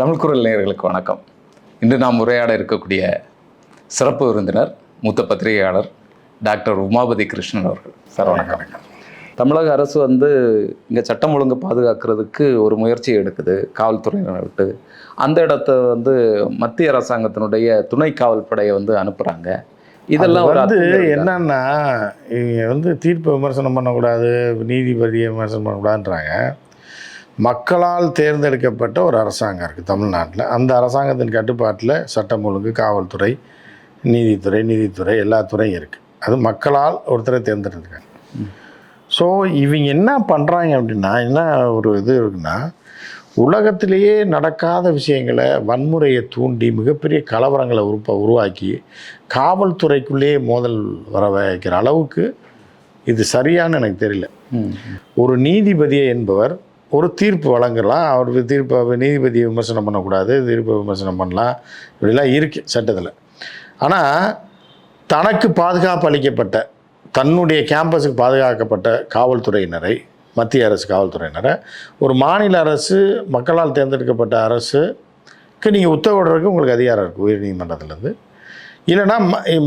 தமிழ் குரல் நேயர்களுக்கு வணக்கம். இன்று நாம் உரையாட இருக்கக்கூடிய சிறப்பு விருந்தினர் மூத்த பத்திரிகையாளர் டாக்டர் உமாபதி கிருஷ்ணன் அவர்கள். சார் வணக்கம். தமிழக அரசு வந்து இங்கே சட்டம் ஒழுங்கு பாதுகாக்கிறதுக்கு ஒரு முயற்சி எடுக்குது காவல்துறையினரை விட்டு. அந்த இடத்த வந்து மத்திய அரசாங்கத்தினுடைய துணை காவல் படையை வந்து அனுப்புகிறாங்க இதெல்லாம் வந்து? என்னன்னா இவங்க வந்து தீர்ப்பை விமர்சனம் பண்ணக்கூடாது நீதிபதியை விமர்சனம் பண்ணக்கூடாதுன்றாங்க. மக்களால் தேர்ந்தெடுக்கப்பட்ட ஒரு அரசாங்கம் இருக்குது தமிழ்நாட்டில். அந்த அரசாங்கத்தின் கட்டுப்பாட்டில் சட்டம் ஒழுங்கு காவல்துறை நீதித்துறை நீதித்துறை எல்லா துறையும் இருக்குது அது மக்களால் ஒருத்தரை தேர்ந்தெடுத்துருக்காங்க. ஸோ இவங்க என்ன பண்ணுறாங்க அப்படின்னா என்ன ஒரு இது இருக்குன்னா உலகத்திலேயே நடக்காத விஷயங்களை வன்முறையை தூண்டி மிகப்பெரிய கலவரங்களை உருப்ப உருவாக்கி காவல்துறைக்குள்ளேயே மோதல் வர வைக்கிற அளவுக்கு இது சரியான்னு எனக்கு தெரியல. ஒரு நீதிபதியை என்பவர் ஒரு தீர்ப்பு வழங்கலாம். அவர் தீர்ப்பை நீதிபதியை விமர்சனம் பண்ணக்கூடாது தீர்ப்பை விமர்சனம் பண்ணலாம். இப்படிலாம் இருக்குது சட்டத்தில். ஆனால் தனக்கு பாதுகாப்பு அளிக்கப்பட்ட தன்னுடைய கேம்பஸுக்கு பாதுகாக்கப்பட்ட காவல்துறையினரை மத்திய அரசு காவல்துறையினரை ஒரு மாநில அரசு மக்களால் தேர்ந்தெடுக்கப்பட்ட அரசுக்கு நீங்கள் உத்தரவிடுறதுக்கு உங்களுக்கு அதிகாரம் இருக்குது உயர்நீதிமன்றத்துலேருந்து இல்லைன்னா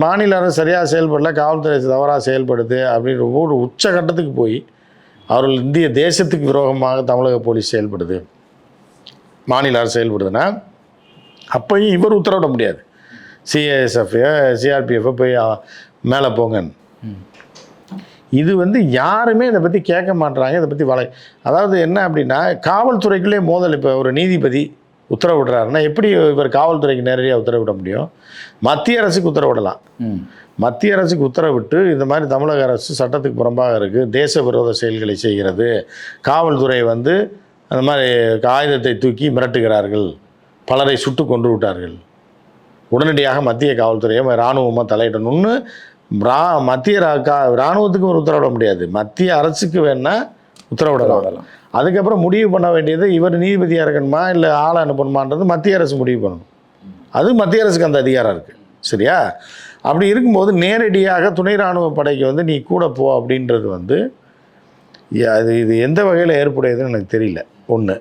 மாநில அரசு சரியாக செயல்படல காவல்துறை தவறாக செயல்படுது அப்படின்ற ஒரு உச்சகட்டத்துக்கு போய் அவர்கள் இந்திய தேசத்துக்கு விரோதமாக தமிழக போலீஸ் செயல்படுது. மாநில அரசு செயல்படுதுன்னா அப்பையும் இவர் உத்தரவிட முடியாது. சிஏஎஸ்எஃப் சிஆர்பிஎஃப் போய் மேலே போங்கன்னு. இது வந்து யாருமே இதை பற்றி கேட்க மாட்றாங்க. இதை பற்றி வளை அதாவது என்ன அப்படின்னா காவல்துறைக்குள்ளே மோதல். இப்போ ஒரு நீதிபதி உத்தரவிடுறாருன்னா எப்படி இவர் காவல்துறைக்கு நேரடியாக உத்தரவிட முடியும்? மத்திய அரசுக்கு உத்தரவிடலாம். மத்திய அரசுக்கு உத்தரவிட்டு இந்த மாதிரி தமிழக அரசு சட்டத்துக்கு புறம்பாக இருக்குது தேச விரோத செயல்களை செய்கிறது காவல்துறை வந்து அந்த மாதிரி ஆயுதத்தை தூக்கி மிரட்டுகிறார்கள் பலரை சுட்டு கொன்று விட்டார்கள். உடனடியாக மத்திய காவல்துறையை இராணுவமாக தலையிடணும்னு ரா மத்திய கா இராணுவத்துக்கு ஒரு உத்தரவிட முடியாது. மத்திய அரசுக்கு வேணால் உத்தரவிடலாம். விடலாம். அதுக்கப்புறம் முடிவு பண்ண வேண்டியது இவர் நீதிபதியாக இருக்கணுமா இல்லை ஆளை அனுப்பணுமான்றது மத்திய அரசு முடிவு பண்ணணும். அது மத்திய அரசுக்கு அந்த அதிகாரம் இருக்குது சரியா? அப்படி இருக்கும்போது நேரடியாக துணை ராணுவ படைக்கு வந்து நீ கூட போ அப்படின்றது வந்து அது இது எந்த வகையில் ஏற்புடையதுன்னு எனக்கு தெரியல. ஒன்று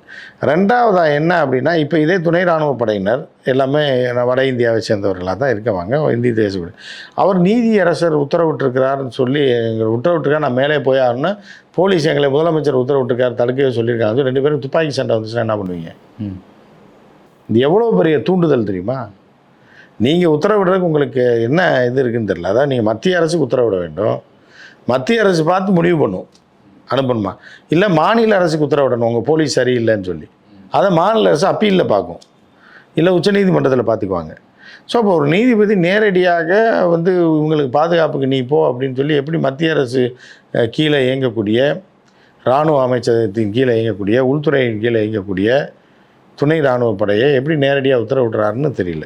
ரெண்டாவதாக என்ன அப்படின்னா இப்போ இதே துணை ராணுவ படையினர் எல்லாமே வட இந்தியாவை சேர்ந்தவர்களாக தான் இருக்கவாங்க இந்திய தேசப்படி அவர் நீதியரசர் உத்தரவிட்டிருக்கிறாருன்னு சொல்லி எங்களை உத்தரவிட்டிருக்காரு நான் மேலே போய் ஆகணும்னா போலீஸ் எங்களை முதலமைச்சர் உத்தரவிட்டிருக்காரு தடுக்கவே சொல்லியிருக்காங்க ரெண்டு பேரும் துப்பாக்கி சண்டை வந்துச்சுன்னா என்ன பண்ணுவீங்க. இது எவ்வளோ பெரிய தூண்டுதல் தெரியுமா? நீங்கள் உத்தரவிடுறதுக்கு உங்களுக்கு என்ன இது இருக்குன்னு தெரியல. அதான் நீங்கள் மத்திய அரசுக்கு உத்தரவிட வேண்டும். மத்திய அரசு பார்த்து முடிவு பண்ணும். அனுப்பணுமா? இல்லை மாநில அரசுக்கு உத்தரவிடணும் உங்கள் போலீஸ் சரியில்லைன்னு சொல்லி. அதை மாநில அரசு அப்பீலில் பார்க்கும் இல்லை உச்சநீதிமன்றத்தில் பார்த்துக்குவாங்க ஸோ அப்போ ஒரு நீதிபதி நேரடியாக வந்து உங்களுக்கு பாதுகாப்புக்கு நீ போ அப்படின்னு சொல்லி எப்படி மத்திய அரசு கீழே இயங்கக்கூடிய இராணுவ அமைச்சகத்தின் கீழே இயங்கக்கூடிய உள்துறையின் கீழே இயங்கக்கூடிய துணை இராணுவ படையை எப்படி நேரடியாக உத்தரவிடுறாருன்னு தெரியல.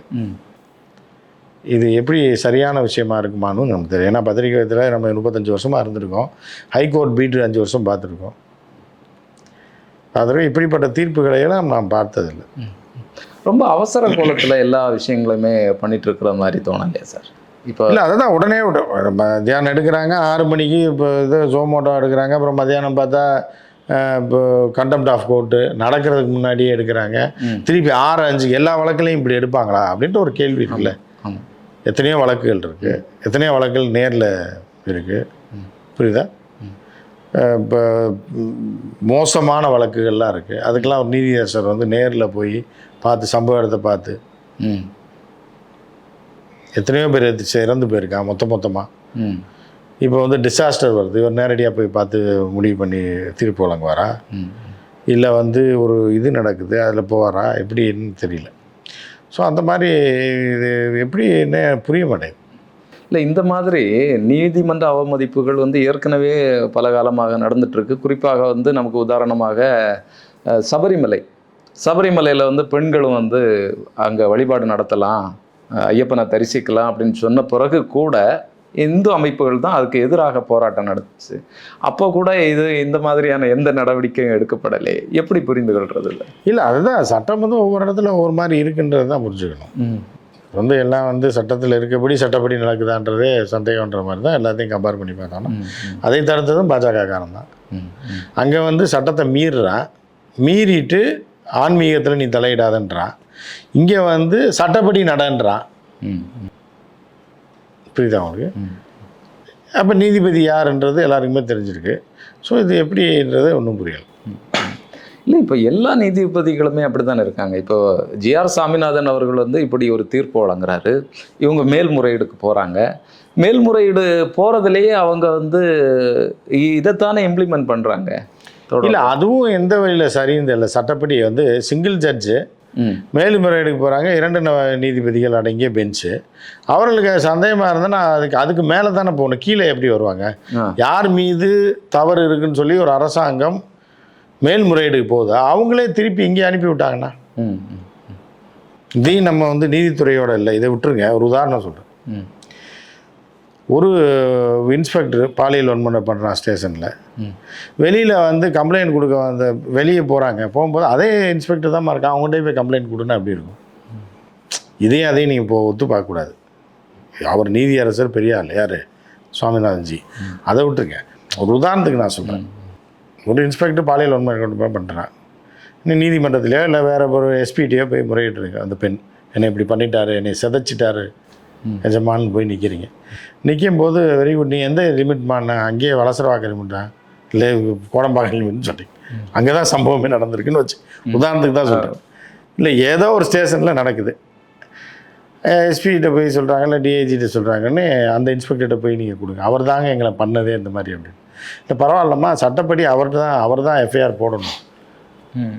இது எப்படி சரியான விஷயமா இருக்குமான்னு நமக்கு தெரியும். ஏன்னா பத்திரிகைத்தில் நம்ம முப்பத்தஞ்சு வருஷமாக இருந்திருக்கோம். ஹைகோர்ட் பீட்டு அஞ்சு வருஷம் பார்த்துருக்கோம். அதில் இப்படிப்பட்ட தீர்ப்புகளை எல்லாம் நான் பார்த்ததில்லை. ரொம்ப அவசர கோலத்தில் எல்லா விஷயங்களுமே பண்ணிட்டு இருக்கிற மாதிரி தோணலையா சார்? இப்போ இல்லை அதுதான் உடனே மத்தியானம் எடுக்கிறாங்க ஆறு மணிக்கு இப்போ இது ஜோமோட்டோ எடுக்கிறாங்க அப்புறம் மத்தியானம் பார்த்தா இப்போ கண்டெம்ட் ஆஃப் கோர்ட்டு நடக்கிறதுக்கு முன்னாடியே எடுக்கிறாங்க. திருப்பி ஆறு அஞ்சு எல்லா வழக்குலையும் இப்படி எடுப்பாங்களா அப்படின்ட்டு ஒரு கேள்வி இருக்குல்ல. எத்தனையோ வழக்குகள் இருக்குது எத்தனையோ வழக்குகள் நேரில் இருக்குது புரியுதா? இப்போ மோசமான வழக்குகள்லாம் இருக்குது அதுக்கெல்லாம் ஒரு நீதியரசர் வந்து நேரில் போய் பார்த்து சம்பவ இடத்தை பார்த்து ம். எத்தனையோ பேர் இறந்து- போயிருக்கான் மொத்த மொத்தமாக இப்போ வந்து டிசாஸ்டர் வருது. இவர் நேரடியாக போய் பார்த்து முடிவு பண்ணி தீர்ப்பு வழங்குவாரா? இல்லை வந்து ஒரு இது நடக்குது அதில் போவாரா? எப்படின்னு தெரியல. ஸோ அந்த மாதிரி இது எப்படி என்ன புரிய மாட்டேங்குது? இல்லை இந்த மாதிரி நீதிமன்ற அவமதிப்புகள் வந்து ஏற்கனவே பல காலமாக நடந்துகிட்ருக்கு குறிப்பாக வந்து நமக்கு உதாரணமாக சபரிமலை. சபரிமலையில் வந்து பெண்களும் வந்து அங்கே வழிபாடு நடத்தலாம் ஐயப்பனை தரிசிக்கலாம் அப்படின்னு சொன்ன பிறகு கூட இந்து அமைப்புகள் தான் அதுக்கு எதிராக போராட்டம் நடத்துச்சு அப்போ கூட இது இந்த மாதிரியான எந்த நடவடிக்கையும் எடுக்கப்படலை. எப்படி புரிந்து கொள்றது இல்லை இல்லை அதுதான். சட்டம் வந்து ஒவ்வொரு இடத்துல ஒவ்வொரு மாதிரி இருக்குன்றது தான் புரிஞ்சுக்கணும். வந்து எல்லாம் வந்து சட்டத்தில் இருக்கபடி சட்டப்படி நடக்குதான்றதே சந்தேகன்ற மாதிரி தான் எல்லாத்தையும் கம்பேர் பண்ணி பார்த்தாலும். ம், அதை தடுத்ததும் பாஜக காரன் தான். அங்கே வந்து சட்டத்தை மீறுறான் மீறிட்டு ஆன்மீகத்தில் நீ தலையிடாதன்றான் இங்கே வந்து சட்டப்படி நடன்றான் ம். புரியுதா உங்களுக்கு? அப்போ நீதிபதி யாருன்றது எல்லாருக்குமே தெரிஞ்சிருக்கு. ஸோ இது எப்படின்றது ஒன்றும் புரியல. இல்லை இப்போ எல்லா நீதிபதிகளுமே அப்படித்தானே இருக்காங்க. இப்போ ஜிஆர் சாமிநாதன் அவர்கள் வந்து இப்படி ஒரு தீர்ப்பு வழங்குறாரு. இவங்க மேல்முறையீடுக்கு போகிறாங்க மேல்முறையீடு போகிறதுலேயே அவங்க வந்து இதைத்தானே இம்ப்ளிமெண்ட் பண்ணுறாங்க இல்லை அதுவும் எந்த வழியில் சரின்னு தெரியல. சட்டப்படி வந்து சிங்கிள் ஜட்ஜு மேல்முறையீடுக்கு போகிறாங்க இரண்டு நீதிபதிகள் அடங்கிய பெஞ்சு அவர்களுக்கு சந்தேகமாக இருந்தால் நான் அதுக்கு அதுக்கு மேலே தானே போகணும். கீழே எப்படி வருவாங்க? யார் மீது தவறு இருக்குன்னு சொல்லி ஒரு அரசாங்கம் மேல்முறையீடுக்கு போகுது? அவங்களே திருப்பி இங்கே அனுப்பி விட்டாங்கண்ணா இதையும் நம்ம வந்து நீதித்துறையோட இல்லை. இதை விட்டுருங்க. ஒரு உதாரணம் சொல்கிறேன் ம். ஒரு இன்ஸ்பெக்டர் பாலியல் வன்முறை பண்ணுறான் ஸ்டேஷனில். வெளியில் வந்து கம்ப்ளைண்ட் கொடுக்க வந்த வெளியே போகிறாங்க போகும்போது அதே இன்ஸ்பெக்டர் தான் இருக்கான். அவங்கள்ட்ட போய் கம்ப்ளைண்ட் கொடுன்னா அப்படி இருக்கும்? இதையும் அதையும் நீங்கள் இப்போ ஒத்து பார்க்கக்கூடாது. அவர் நீதியரசர் பெரிய ஆள் யார்? சுவாமிநாதன்ஜி. அதை விட்டுருங்க. ஒரு உதாரணத்துக்கு நான் சொல்கிறேன் ஒரு இன்ஸ்பெக்டர் பாலியல் வன்முறை பண்ணுறான் நீ நீதிமன்றத்திலையோ இல்லை வேற ஒரு எஸ்பிடியோ போய் முறையிட்டுருங்க அந்த பெண். என்னை இப்படி பண்ணிட்டாரு என்னை சிதைச்சிட்டாரு. எஜமான்னு போய் நிற்கிறீங்க நிற்கும் போது வெரி குட் நீ எந்த லிமிட் மாண்ணா அங்கேயே வளசரவாக்க லிமிட்டா இல்லை கோடம்பாக்க லிமிட்னு சொல்லிட்டு. அங்கே தான் சம்பவமே நடந்திருக்குன்னு வச்சு உதாரணத்துக்கு தான் சொல்கிறேன் இல்லை ஏதோ ஒரு ஸ்டேஷனில் நடக்குது. எஸ்பிகிட்ட போய் சொல்கிறாங்க இல்லை டிஐஜிட்ட சொல்கிறாங்கன்னு அந்த இன்ஸ்பெக்டர்கிட்ட போய் நீங்கள் கொடுங்க. அவர் தாங்க எங்களை பண்ணதே இந்த மாதிரி அப்படின்னு. இல்லை பரவாயில்லம்மா சட்டப்படி அவர்கிட்ட தான் அவர் தான் எஃப்ஐஆர் போடணும்.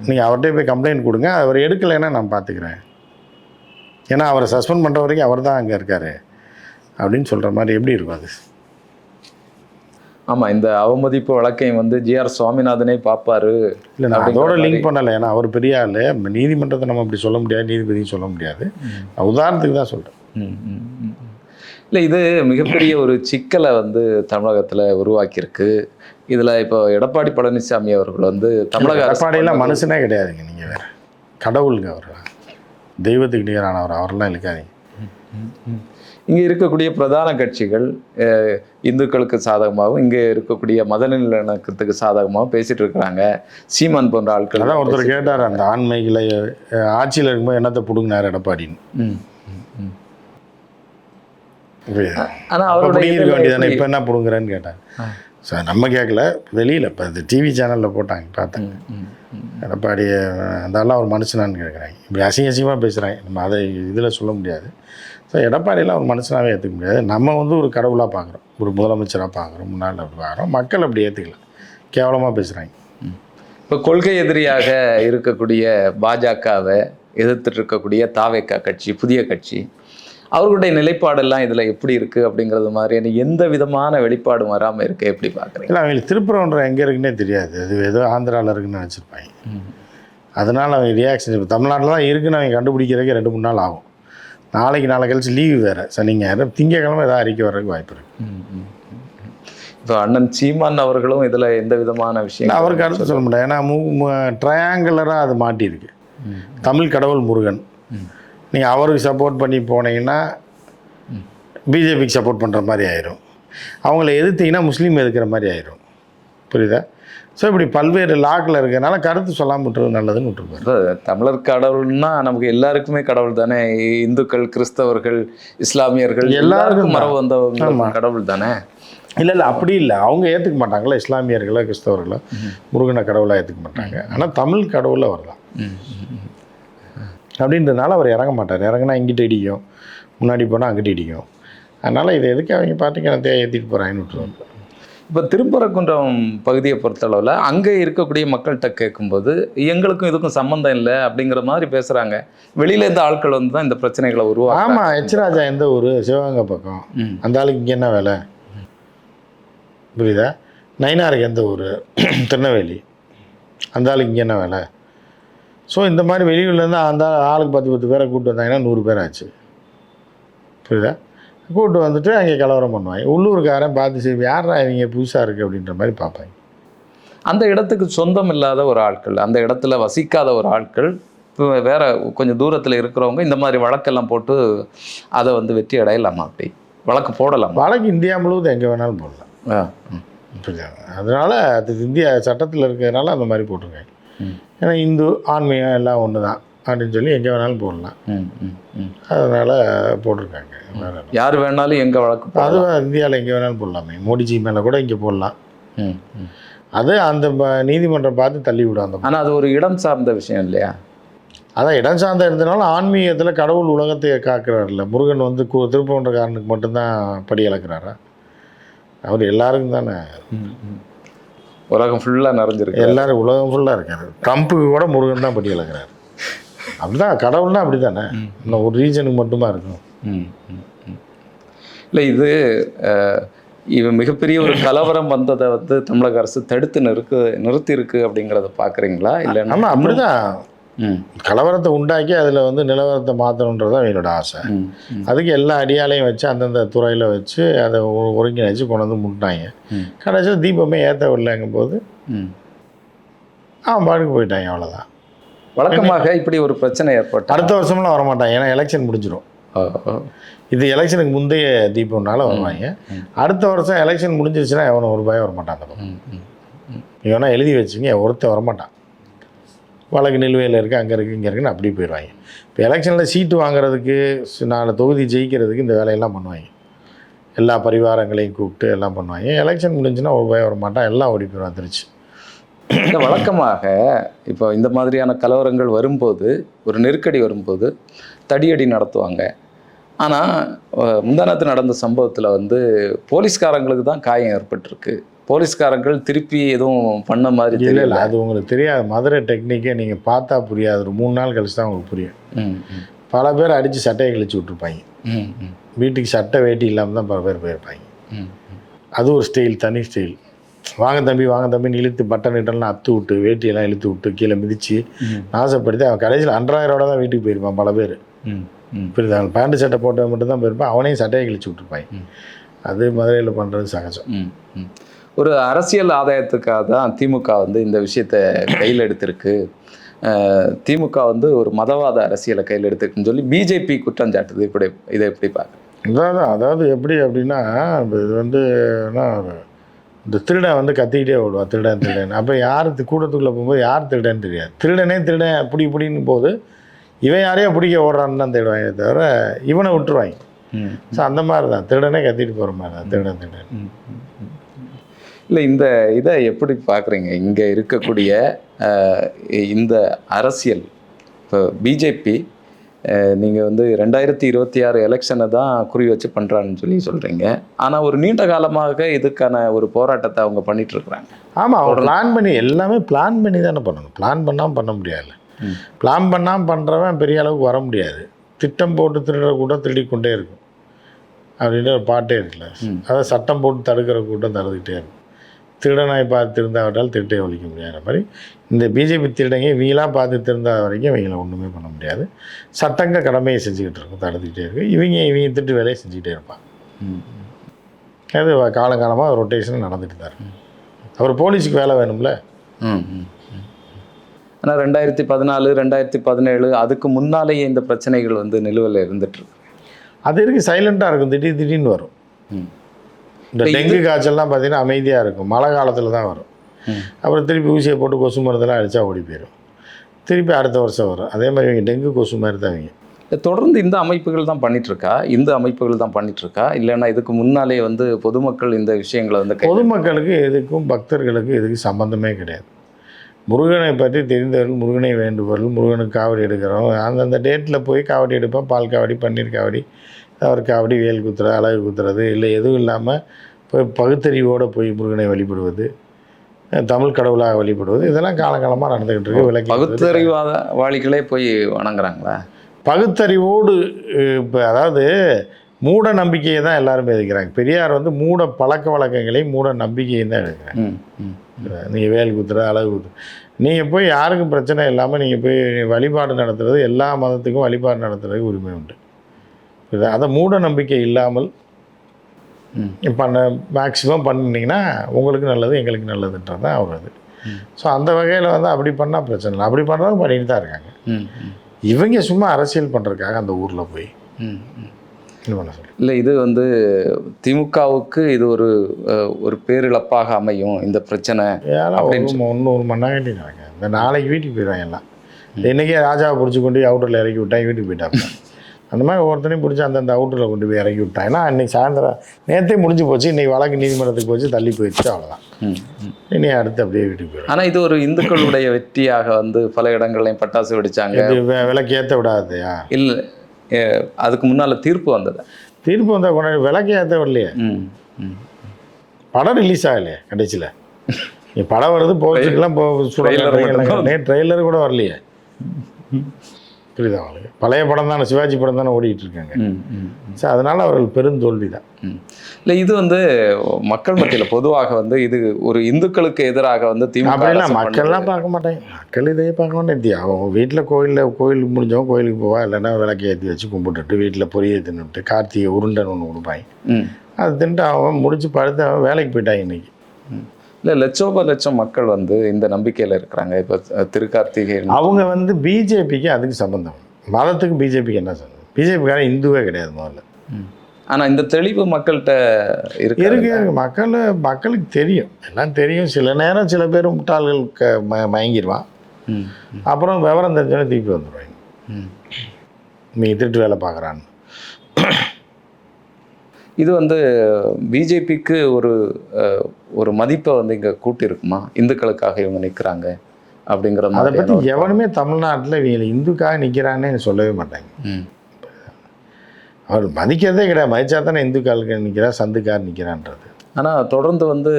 நீங்கள் அவர்கிட்ட போய் கம்ப்ளைண்ட் கொடுங்க அவர் எடுக்கலைன்னா நான் பார்த்துக்கிறேன். ஏன்னா அவரை சஸ்பெண்ட் பண்ணுற வரைக்கும் அவர் தான் அங்கே இருக்கார். அப்படின்னு சொல்கிற மாதிரி எப்படி இருக்கும் அது? ஆமாம் இந்த அவமதிப்பு வழக்கையும் வந்து ஜிஆர் சுவாமிநாதனே பார்ப்பாரு இல்லை நான் அதோட. லிங்க் பண்ணலை. ஏன்னா அவர் பெரிய ஆள். நீதிமன்றத்தை நம்ம அப்படி சொல்ல முடியாது நீதிபதியும் சொல்ல முடியாது. உதாரணத்துக்கு தான் சொல்கிறேன். இல்லை இது மிகப்பெரிய ஒரு சிக்கலை வந்து தமிழகத்தில் உருவாக்கியிருக்கு. இதில் இப்போ எடப்பாடி பழனிசாமி அவர்கள் வந்து தமிழக எடப்பாடியெல்லாம் மனுஷனே கிடையாதுங்க நீங்கள் வேறு. கடவுளுங்க அவர் தெய்வத்துக்கு நிகரானவர் அவரெல்லாம் இழுக்காதீங்க இங்கே இருக்கக்கூடிய பிரதான கட்சிகள் இந்துக்களுக்கு சாதகமாகவும் இங்கே இருக்கக்கூடிய மத நல்லிணக்கத்துக்கு சாதகமாகவும் பேசிட்டு இருக்கிறாங்க சீமான் போன்ற ஆட்கள் அதான் ஒருத்தர் கேட்டார் அந்த ஆண்மைகளை ஆட்சியில் இருக்கும்போது என்னத்தை பிடுங்கினார் எடப்பாடின்னு ம், ம், ம். புரியுதா? ஆனா அப்ப அவருடைய பிடிங்கிருக்க இதுல வேண்டியதானே இப்போ என்ன பிடுங்குறேன்னு கேட்டாங்க ஆ. சார் நம்ம கேட்கல வெளியில் இப்போ இந்த டிவி சேனலில் போட்டாங்க ம். எடப்பாடி அதெல்லாம் ஒரு மனுஷனான்னு கேட்குறாங்க இப்படி அசிங்க அசிங்கமாக பேசுகிறாங்க நம்ம அதை இதில் சொல்ல முடியாது. ஸோ எடப்பாடியெல்லாம் ஒரு மனுஷனாகவே ஏற்றுக்க முடியாது. நம்ம வந்து ஒரு கடவுளாக பார்க்குறோம் ஒரு முதலமைச்சராக பார்க்குறோம் முன்னாள் அப்படி பார்க்குறோம் மக்கள் அப்படி ஏற்றுக்கல கேவலமாக பேசுகிறாங்க இப்போ கொள்கை எதிரியாக இருக்கக்கூடிய பாஜகவை எதிர்த்துட்டு இருக்கக்கூடிய தாவேக்கா கட்சி புதிய கட்சி அவர்களுடைய நிலைப்பாடெல்லாம் இதில் எப்படி இருக்குது அப்படிங்கிறது மாதிரியான எந்த விதமான வெளிப்பாடும் வராமல் இருக்க எப்படி பார்க்குறீங்க? இல்லை அவங்களுக்கு திருப்பரம்ன்ற எங்கே இருக்குன்னே தெரியாது. அது ஏதோ ஆந்திராவில் இருக்குன்னு நினச்சிருப்பாங்க. அதனால் அவங்க ரியாக்ஷன் இப்போ தமிழ்நாட்டில் தான் இருக்குன்னு அவங்க கண்டுபிடிக்கிறதுக்கு ரெண்டு மூணு நாள் ஆகும். நாளைக்கு நாளை கழிச்சு லீவு வேறு சனி ஞாயிறு திங்கக்கிழமை ஏதாவது அறிக்கை வர்றதுக்கு வாய்ப்பு இருக்குது இப்போ அண்ணன் சீமான் அவர்களும் இதில் எந்த விதமான விஷயம் அவருக்கு அடுத்து சொல்ல முடியாது. ஏன்னா மூ ட்ரையாங்குலராக அது மாட்டியிருக்கு. தமிழ் கடவுள் முருகன். நீங்கள் அவருக்கு சப்போர்ட் பண்ணி போனீங்கன்னா பிஜேபிக்கு சப்போர்ட் பண்ணுற மாதிரி ஆயிரும். அவங்கள எதிர்த்தீங்கன்னா முஸ்லீம் எதிர்க்கிற மாதிரி ஆயிரும். புரியுதா? ஸோ இப்படி பல்வேறு லாக்கில் இருக்கிறதுனால கருத்து சொல்லாமல் விட்டுறது நல்லதுன்னு விட்டுருப்பாரு. தமிழர் கடவுள்னா நமக்கு எல்லாருக்குமே கடவுள் தானே? இந்துக்கள் கிறிஸ்தவர்கள் இஸ்லாமியர்கள் எல்லாருக்கும். மரபு வந்தவங்க. கடவுள் தானே? இல்லை இல்லை அப்படி இல்லை. அவங்க ஏற்றுக்க மாட்டாங்களா? இஸ்லாமியர்களோ கிறிஸ்தவர்களோ? முருகனை கடவுளாக ஏற்றுக்க மாட்டாங்க. ஆனால் தமிழ் கடவுளில் வரலாம் அப்படின்றதுனால அவர் இறங்க மாட்டார். இறங்குனா இங்கிட்டு இடிக்கும். முன்னாடி போனால் அங்கிட்டு இடிக்கும். அதனால் இதை எதுக்கு அவங்க பாட்டுக்கு எனக்கு ஏற்றிட்டு போகிறாங்கன்னு விட்டுருவாங்க. இப்போ திருப்பரங்குன்றம் பகுதியை பொறுத்தளவில் அங்கே இருக்கக்கூடிய மக்கள்கிட்ட கேட்கும்போது எங்களுக்கும் இதுக்கும் சம்மந்தம் இல்லை அப்படிங்கிற மாதிரி பேசுகிறாங்க வெளியில இருந்து ஆட்கள் வந்து தான் இந்த பிரச்சனைகளை உருவாக்குறாங்க. ஆமாம் எச்ராஜா எந்த ஊர்? சிவகங்கை பக்கம். அந்த ஆளுக்கு இங்கே என்ன வேலை? புரியுதா? நைனாருக்கு எந்த ஊர்? திருநெல்வேலி. அந்த ஆளுக்கு இங்கே என்ன வேலை? ஸோ இந்த மாதிரி வெளியூர்லேருந்து அந்த ஆளுக்கு பத்து பத்து பேரை கூப்பிட்டு வந்தாங்கன்னா நூறு பேர் ஆச்சு. புரியுதா? கூப்பிட்டு வந்துட்டு அங்கே கலவரம் பண்ணுவாங்க. உள்ளூர்காரன் பார்த்து சரி யாரா இவங்க புதுசாக இருக்குது அப்படின்ற மாதிரி பார்ப்பாங்க. அந்த இடத்துக்கு சொந்தம் இல்லாத ஒரு ஆட்கள் அந்த இடத்துல வசிக்காத ஒரு ஆட்கள் வேற கொஞ்சம் தூரத்தில் இருக்கிறவங்க இந்த மாதிரி வழக்கெல்லாம் போட்டு அதை வந்து வெற்றி அடையலாமா அப்படி? வழக்கு போடலாமா? வழக்கு இந்தியா முழுவதும் எங்கே வேணாலும் போடலாம். ஆ. ம். புரியுதா? அதனால் அது இந்தியா சட்டத்தில் இருக்கிறதுனால அந்த மாதிரி போட்டிருக்காங்க. ஏன்னா இந்து ஆன்மீகம் எல்லாம் ஒன்று தான் அப்படின்னு சொல்லி எங்கே வேணாலும் போடலாம் ம், ம், ம். அதனால் போட்டிருக்காங்க. யார் வேணாலும் எங்க வழக்கு. அதுவும் இந்தியாவில் எங்கே வேணாலும் போடலாமே மோடிஜி மேலே கூட இங்கே போடலாம். அது அந்த நீதிமன்றம் பார்த்து தள்ளி விடும் அந்த ஆனா அது ஒரு இடம் சார்ந்த விஷயம் இல்லையா அதான் இடம் சார்ந்த இருந்தனால ஆன்மீகத்தில் கடவுள் உலகத்தை காக்கிறார்ல முருகன் வந்து கு திருப்பவன்றக்காரனுக்கு மட்டும்தான் படி இழக்கிறாரா அவர் எல்லாருக்கும் தானே. உலகம் ஃபுல்லா நிறைஞ்சிருக்கு. எல்லாரும் உலகம் ஃபுல்லாக இருக்காரு. ட்ரம்ப்புக்கு கூட முருகன் தான் படி இழக்கிறாரு அப்படிதான் கடவுள்னா அப்படி தானே இன்னும் ஒரு ரீஜனுக்கு மட்டுமா இருக்கும். இல்ல இது இது மிகப்பெரிய ஒரு கலவரம் வந்ததை வந்து தமிழக அரசு தடுத்து நிறுத்து நிறுத்தி இருக்கு அப்படிங்கிறத பாக்குறீங்களா இல்லைன்னா ஆமாம் அப்படிதான். கலவரத்தை உண்டாக்கி அதில் வந்து நிலவரத்தை மாற்றணுன்றது தான் என்னோட ஆசை. அதுக்கு எல்லா அடியாலையும் வச்சு அந்தந்த துறையில் வச்சு அதை ஒருங்கிணைச்சு கொண்டு வந்து முட்டாங்க ம். கடைசியில் தீபமே ஏற்ற விடலைங்கும் போது ம். அவன் பாட்டுக்கு போயிட்டாங்க அவ்வளோதான் வழக்கமாக இப்படி ஒரு பிரச்சனை ஏற்பட்டா அடுத்த வருஷம்லாம் வரமாட்டாங்க ஏன்னா எலெக்ஷன் முடிஞ்சிடும். இது எலெக்ஷனுக்கு முந்தைய தீபம்னால வருவாங்க. அடுத்த வருஷம் எலெக்ஷன் முடிஞ்சிருச்சுன்னா எவனும் ஒரு பயம் வரமாட்டான் அந்த. இவனா எழுதி வச்சுங்க ஒருத்தன் வரமாட்டான். வழக்கு நிலுவையில் இருக்குது அங்கே இருக்குது இங்கே இருக்குன்னு அப்படி போயிடுவாங்க. இப்போ எலெக்ஷனில் சீட்டு வாங்குறதுக்கு நாலு தொகுதி ஜெயிக்கிறதுக்கு இந்த வேலையெல்லாம் பண்ணுவாங்க. எல்லா பரிவாரங்களையும் கூப்பிட்டு எல்லாம் பண்ணுவாங்க. எலெக்ஷன் முடிஞ்சுன்னா ஒரு பயம் வரமாட்டான் எல்லாம் ஓடி போயிடும் திருச்சி. வழக்கமாக இப்போ இந்த மாதிரியான கலவரங்கள் வரும்போது ஒரு நெருக்கடி வரும்போது தடியடி நடத்துவாங்க. ஆனால் முந்தானத்து நடந்த சம்பவத்தில் வந்து போலீஸ்காரங்களுக்கு தான் காயம் ஏற்பட்டிருக்கு. போலீஸ்காரங்கள் திருப்பி எதுவும் பண்ண மாதிரி தெரியல இல்லை அது உங்களுக்கு தெரியாது. மதுரை டெக்னிக்கே நீங்கள் பார்த்தா புரியாது. ஒரு மூணு நாள் கழிச்சு தான் உங்களுக்கு புரியும். பல பேர் அடித்து சட்டையை கிழிச்சு ம், வீட்டுக்கு சட்டை வேட்டி இல்லாமல் தான் பல பேர் போயிருப்பாங்க. ம், அது ஒரு ஸ்டைல் தனி ஸ்டைல் வாங்க தம்பி வாங்க தம்பின்னு இழுத்து பட்டன் கிட்டலாம் அத்து விட்டு வேட்டியெல்லாம் இழுத்து விட்டு கீழே மிதித்து நாசப்படுத்தி அவன் கடைசியில் அன்றாயிரோட தான் வீட்டுக்கு போயிருப்பான் பல பேர். ம், ம். புரியுதா? பேண்ட் சட்டை போட்டவன் மட்டும் தான் போயிருப்பான். அவனையும் சட்டையை கிழிச்சு விட்டுருப்பாங்க. ம். அது மதுரையில் பண்ணுறது சகஜம். ம், ம். ஒரு அரசியல் ஆதாயத்துக்காக தான் திமுக வந்து இந்த விஷயத்தை கையில் எடுத்திருக்கு திமுக வந்து ஒரு மதவாத அரசியலை கையில் எடுத்திருக்குன்னு சொல்லி பிஜேபி குற்றம் சாட்டுது. இப்படி இதை எப்படி பார்க்க அதாவது அதாவது எப்படி அப்படின்னா இது வந்து இந்த திருடன் வந்து கத்திக்கிட்டே ஓடுவான் திருடன் திருடன். அப்போ யார் கூட்டத்துக்குள்ளே போகும்போது யார் திருடன்னு தெரியாது. திருடனே திருடன் பிடி பிடின்னு போது இவன் யாரையோ பிடிக்க ஓடுறான்னு தான் தேடுவாங்க தவிர இவனை விட்டுருவாங்க. ஸோ அந்த மாதிரி தான். திருடனே கத்திட்டு போகிற மாதிரி தான். திருடன் திருடன். இல்லை இந்த இதை எப்படி பார்க்குறீங்க? இங்கே இருக்கக்கூடிய இந்த அரசியல். இப்போ பிஜேபி நீங்கள் வந்து ரெண்டாயிரத்தி இருபத்தி ஆறு எலெக்ஷனை தான் குறி வச்சு பண்ணுறான்னு சொல்லி சொல்கிறீங்க ஆனால் ஒரு நீண்ட காலமாக இதுக்கான ஒரு போராட்டத்தை அவங்க பண்ணிட்டு இருக்கிறாங்க. ஆமாம் அவன் பிளான் பண்ணி எல்லாமே பிளான் பண்ணி தானே பண்ணணும். பிளான் பண்ணாமல் பண்ண முடியாது. பிளான் பண்ணாமல் பண்ணுறவன் பெரிய அளவுக்கு வர முடியாது. திட்டம் போட்டு திருடுற கூட்டம் திருடி கொண்டே இருக்கும். அப்படின்னு ஒரு பாட்டே இருக்குல்ல. அதாவது சட்டம் போட்டு தடுக்கிற கூட்டம் தடுத்துக்கிட்டே இருக்கும். திருடனாய் பார்த்து திருந்தாவிட்டால் திருட்டை ஒழிக்க முடியாத மாதிரி இந்த பிஜேபி திருடங்க இவங்களாம் பார்த்து திருந்தாத வரைக்கும் இவங்கள ஒன்றுமே பண்ண முடியாது. சட்டங்க கடமையை செஞ்சுக்கிட்டு இருக்கும் தடுத்துக்கிட்டே இருக்கு. இவங்க இவங்க திட்டு வேலையை செஞ்சுக்கிட்டே இருப்பான் அது காலங்காலமாக ரொட்டேஷன் நடந்துட்டு தான் இருக்கும் அவர் போலீஸுக்கு வேலை வேணும்ல? ம் ஆனால் ரெண்டாயிரத்தி பதினாலு ரெண்டாயிரத்தி பதினேழு அதுக்கு முன்னாலேயே இந்த பிரச்சனைகள் வந்து நிலுவையில் இருந்துட்டு இருக்கு. அது இருக்கு சைலண்ட்டாக இருக்கும். திடீர் திடீர்னு வரும். ம். இந்த டெங்கு காய்ச்சல்லாம் பார்த்தீங்கன்னா அமைதியாக இருக்கும். மழை காலத்தில் தான் வரும். அப்புறம் திருப்பி ஊசியை போட்டு கொசு மருந்தெல்லாம் அடித்தா ஓடி போயிடும் திருப்பி அடுத்த வருஷம் வரும். அதே மாதிரி இவங்க டெங்கு கொசு மாதிரி தான் இவங்க. தொடர்ந்து இந்த அமைப்புகள் தான் பண்ணிட்டு இருக்கா இந்த அமைப்புகள் தான் பண்ணிட்டு இருக்கா இல்லைன்னா இதுக்கு முன்னாலே வந்து பொதுமக்கள் இந்த விஷயங்களை வந்து பொதுமக்களுக்கு எதுக்கும் பக்தர்களுக்கு எதுக்கும் சம்மந்தமே கிடையாது. முருகனை பற்றி தெரிந்தவர்கள் முருகனை வேண்டுபவர்கள் முருகனுக்கு காவடி எடுக்கிறோம் அந்தந்த டேட்டில் போய் காவடி எடுப்போம். பால் காவடி பன்னீர் காவடி அவர் காவடி வேல் குத்துறது அழகு குத்துறது இல்லை எதுவும் இல்லாமல் போய் பகுத்தறிவோடு போய் முருகனை வழிபடுவது தமிழ் கடவுளாக வழிபடுவது இதெல்லாம் காலங்காலமாக நடந்துக்கிட்டு இருக்கு விளக்கி பகுத்தறிவாத வாளிகளே போய் வணங்குறாங்களா? பகுத்தறிவோடு இப்போ அதாவது மூட நம்பிக்கையை தான் எல்லாருமே எதிர்க்கிறாங்க. பெரியார் வந்து மூட பழக்க வழக்கங்களை மூட நம்பிக்கையை தான் எடுக்கிறாங்க நீங்கள் வேல் குத்துற அழகு குத்து நீங்கள் போய் யாருக்கும் பிரச்சனை இல்லாமல் நீங்கள் போய் வழிபாடு நடத்துறது எல்லா மதத்துக்கும் வழிபாடு நடத்துறதுக்கு உரிமை உண்டு? அதை மூட நம்பிக்கை இல்லாமல். பண்ண மேக்ஸிமம் பண்ணினீங்கன்னா உங்களுக்கு நல்லது எங்களுக்கு நல்லதுன்றது தான் அவர் அது. ஸோ அந்த வகையில் வந்து அப்படி பண்ணால் பிரச்சனை இல்லை. அப்படி பண்ணுறவங்க பண்ணிட்டு தான் இருக்காங்க. இவங்க சும்மா அரசியல் பண்ணுறதுக்காக அந்த ஊரில் போய் இல்லை இது வந்து திமுகவுக்கு இது ஒரு ஒரு பேரிழப்பாக அமையும் இந்த பிரச்சனை ஏன்னா ஒரு மணி நேரம் இந்த நாளைக்கு வீட்டுக்கு போயிடுவாங்க எல்லாம். இன்றைக்கே ராஜாவை பிடிச்சி கொண்டு அவுட்டரில் இறக்கி விட்டாங்க வீட்டுக்கு போயிட்டாங்க அந்த மாதிரி ஒவ்வொருத்தனையும் பிடிச்சி அந்தந்த அவுட்டரில் கொண்டு போய் இறக்கி விட்டாங்க ஏன்னா அன்றைக்கி சாயந்தரம் நேற்றே முடிஞ்சு போச்சு இன்றைக்கி வழக்கு நீதிமன்றத்துக்கு போச்சு தள்ளி போயிடுச்சு அவ்வளோதான். இனி அடுத்து அப்படியே வீட்டுக்கு போயிடும். ஆனா இது ஒரு இந்துக்களுடைய வெற்றியாக வந்து பல இடங்கள்லையும் பட்டாசு வெடிச்சாங்க. இது வே- விலைக்கு ஏற்ற விடாதயா இல்ல அதுக்கு முன்னால தீர்ப்பு வந்தது. தீர்ப்பு வந்தால் கொண்டாடி விலைக்கு ஏற்ற ம். படம் ரிலீஸ் ஆகலையே கடைசியில். நீ படம் வருது போஸ்ட்டுக்கெல்லாம் போ Trailer மட்டும்தான். நே ட்ரெய்லர் கூட வரலையே. புரியுதா அவங்களுக்கு பழைய படம் தானே சிவாஜி படம் தானே ஓடிட்டு இருக்காங்க. சரி அதனால அவர்கள் பெருந்தோல்வி தான். இல்ல இது வந்து மக்கள் மத்தியில பொதுவாக வந்து இது ஒரு இந்துக்களுக்கு எதிராக வந்து திமுக மக்கள்லாம் பார்க்க மாட்டாங்க. மக்கள் இதையே பார்க்க மாட்டேன் அவங்க வீட்டில் கோயிலில் கோயிலுக்கு முடிஞ்சவங்க கோயிலுக்கு போவா இல்லைன்னா விளக்கு ஏற்றி வச்சு கும்பிட்டுட்டு வீட்டில் பொரிய தின்னுட்டு கார்த்திகை உருண்டைன்னு ஒன்று கொடுப்பாங்க. அது தின்ட்டு அவன் முடிச்சு படுத்து அவன் வேலைக்கு போயிட்டாங்க இன்னைக்கு. ம். இல்ல லட்சோப லட்சம் மக்கள் வந்து இந்த நம்பிக்கையில இருக்கிறாங்க. இப்ப திருக்கார்த்திகை அவங்க வந்து பிஜேபிக்கு அதுக்கு சம்மந்தம் மதத்துக்கு பிஜேபிக்கு என்ன சம்மந்தம் பிஜேபிக்காரன் இந்துவே கிடையாது முதல்ல. ம். ஆனா இந்த தெளிவு மக்கள்கிட்ட இருக்கு. இருக்கு. மக்கள் மக்களுக்கு தெரியும். எல்லாம் தெரியும். சில நேரம் சில பேர் முட்டாள்கள் க மயங்கிடுவான் அப்புறம் விவரம் தெரிஞ்சோடனே திருப்பி வந்துடுவாங்க. நீ திருட்டு வேலை பார்க்குறான்னு. இது வந்து பிஜேபிக்கு ஒரு ஒரு மதிப்பை வந்து இங்க கூட்டியிருக்குமா? இந்துக்களுக்காக இவங்க நிக்கிறாங்க அப்படிங்கிற அதை பற்றி எவனுமே தமிழ்நாட்டில் இவங்க இந்துக்காக நிற்கிறான்னு சொல்லவே மாட்டாங்க. அவர் மதிக்கிறதே கிடையாது. மதிச்சா தானே இந்துக்காலுக்கு நிற்கிறா சந்துக்கார் நிற்கிறான்றது ஆனா தொடர்ந்து வந்து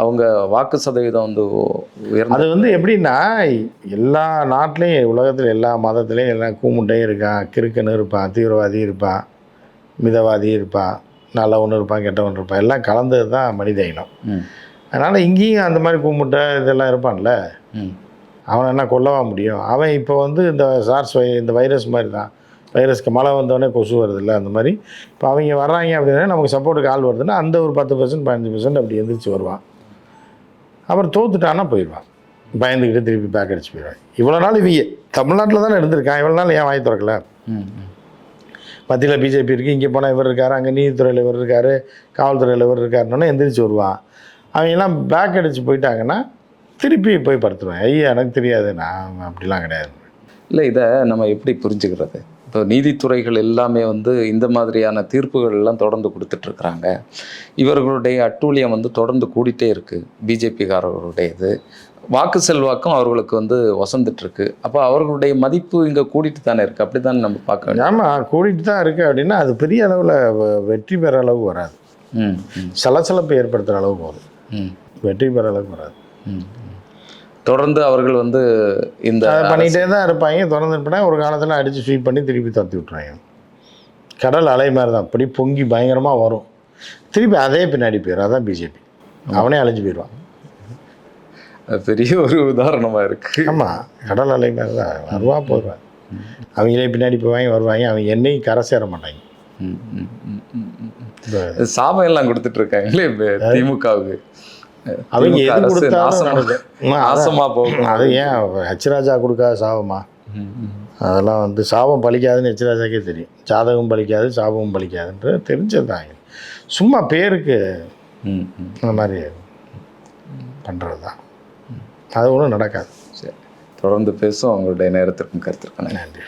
அவங்க வாக்கு சதவீதம் வந்து அது வந்து எப்படின்னா எல்லா நாட்டிலையும் உலகத்தில் எல்லா மதத்துலேயும் எல்லாம் கூமுட்டையும் இருக்கான். கிறுக்கனும் இருப்பான் தீவிரவாதி இருப்பான் மிதவாதி இருப்பான். நல்லவன் இருப்பான் கெட்டவன் இருப்பான். எல்லாம் கலந்தது தான் மனித இனம். அதனால் இங்கேயும் அந்த மாதிரி கூமுட்டை இதெல்லாம் இருப்பான்ல? ம், அவனை என்ன கொல்லவா முடியும்? அவன் இப்போ வந்து இந்த சார்ஸ் வை இந்த வைரஸ் மாதிரி தான். வைரஸ்க்கு மழை வந்தோடனே கொசு வருதுல்ல அந்த மாதிரி. இப்போ அவங்க வர்றாங்க அப்படின்னா நமக்கு சப்போர்ட்டுக்கு ஆள் வருதுன்னா அந்த ஒரு பத்து பர்சன்ட் பதினஞ்சு பர்சன்ட் அப்படி எந்திரிச்சு வருவான். அப்புறம் தோத்துட்டான்னா போயிடுவான். பயந்துக்கிட்டு திருப்பி பேக் அடிச்சு போயிடுவான். இவ்வளோ நாள் இவங்க தமிழ்நாட்டில் தானே இருந்திருக்கான். இவ்வளோ நாள் ஏன் வாய் திறக்கல. மத்தியில் பிஜேபி இருக்குது இங்கே போனால் இவர் இருக்கார் அங்கே நீதித்துறையில் இவர் இருக்கார் காவல்துறையில் இவர் இருக்காருன்னு எந்திரிச்சு வருவான். அவங்க எல்லாம் பேக் அடித்து போயிட்டாங்கன்னா திருப்பி போய் படுத்துருவேன் ஐயா எனக்கு தெரியாது நான் அப்படிலாம் கிடையாது. இல்லை இதை நம்ம எப்படி புரிஞ்சுக்கிறது? இப்போ நீதித்துறைகள் எல்லாமே வந்து இந்த மாதிரியான தீர்ப்புகள் எல்லாம் தொடர்ந்து கொடுத்துட்ருக்குறாங்க. இவர்களுடைய அட்டூழியம் வந்து தொடர்ந்து கூடிட்டே இருக்குது பிஜேபிக்காரர்களுடையது வாக்கு செல்வாக்கும் அவர்களுக்கு வந்து வசந்துட்டு இருக்கு அப்போ அவர்களுடைய மதிப்பு இங்கே கூடிட்டு தானே இருக்கு? அப்படி தானே நம்ம பார்க்க ஆமாம் கூட்டிகிட்டு தான் இருக்குது அப்படின்னா அது பெரிய அளவில் வெற்றி பெற அளவு வராது. ம் சலசலப்பை ஏற்படுத்துகிற அளவு போதும். ம். வெற்றி பெற அளவுக்கு வராது. தொடர்ந்து அவர்கள் வந்து இந்த பண்ணிகிட்டே தான் இருப்பாங்க. திறந்து இருப்பினா ஒரு காலத்தில் அடித்து ஸ்வீப் பண்ணி திருப்பி தத்தி விட்ருவாங்க கடல் அலை மாதிரி தான். அப்படி பொங்கி பயங்கரமாக வரும். திருப்பி அதே பின்னாடி போயிடும் அதான் பிஜேபி அவனே அழிஞ்சு போயிடுவான். பெரிய ஒரு உதாரணமா இருக்கு. ஆமாம் கடல் அலை மாதிரி தான் வருவா போடுவான் அவங்களே பின்னாடி போவாங்க வருவாங்க அவங்க என்னையும் கரை சேர மாட்டாங்க. சாபம் எல்லாம் கொடுத்துட்டு இருக்காங்களே திமுகவுக்கு. அவங்க எது கொடுத்தாலும். நாசமா போகும்? அது ஏன்? ஹச்ராஜா கொடுக்காத சாபமா. அதெல்லாம் வந்து சாபம் பலிக்காதுன்னு ஹெச்ராஜாக்கே தெரியும். ஜாதகம் பலிக்காது சாபமும் பலிக்காதுன்றது தெரிஞ்சது தான் சும்மா பேருக்கு. அந்த மாதிரி பண்ணுறது தான் அது ஒன்றும் நடக்காது. சரி. தொடர்ந்து பேசும் உங்களுடைய நேரத்திற்கும் கருத்திற்கும். நன்றி.